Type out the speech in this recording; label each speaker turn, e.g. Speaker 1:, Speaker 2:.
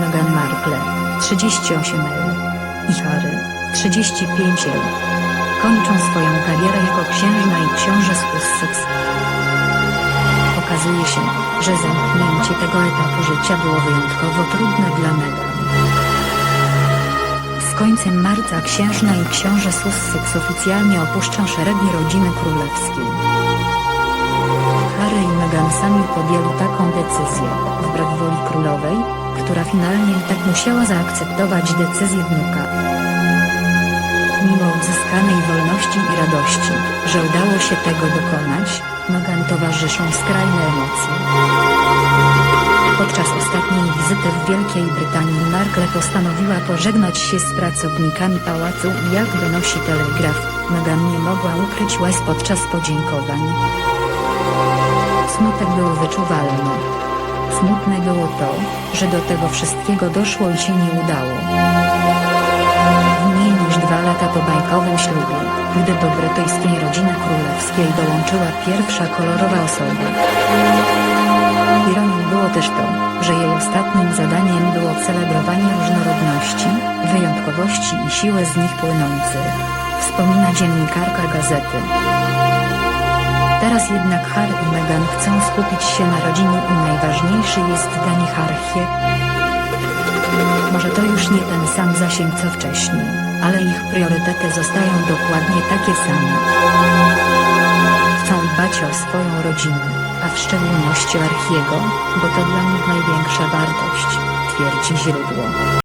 Speaker 1: Meghan Markle, 38 L. i Harry, 35 L. Kończą swoją karierę jako księżna i książę z Sussex. Okazuje się, że zamknięcie tego etapu życia było wyjątkowo trudne dla Meghan. Z końcem marca księżna i książę Sussex oficjalnie opuszczą szeregi rodziny królewskiej. Harry i Meghan sami podjęli taką decyzję, wbrew woli królowej, która finalnie i tak musiała zaakceptować decyzję wnuka. Mimo uzyskanej wolności i radości, że udało się tego dokonać, Meghan towarzyszą skrajne emocje. Podczas ostatniej wizyty w Wielkiej Brytanii Markle postanowiła pożegnać się z pracownikami pałacu i jak donosi Telegraf, Meghan nie mogła ukryć łez podczas podziękowań. Smutek był wyczuwalny. Smutne było to, że do tego wszystkiego doszło i się nie udało. Mniej niż dwa lata po bajkowym ślubie, gdy do brytyjskiej rodziny królewskiej dołączyła pierwsza kolorowa osoba. Ironią było też to, że jej ostatnim zadaniem było celebrowanie różnorodności, wyjątkowości i siły z nich płynących. Wspomina dziennikarka gazety. Teraz jednak Harry i Meghan chcą skupić się na rodzinie i najważniejszy jest dla nich archie. Może to już nie ten sam zasięg co wcześniej, ale ich priorytety zostają dokładnie takie same. Chcą dbać o swoją rodzinę, a w szczególności Archiego, bo to dla nich największa wartość, twierdzi źródło.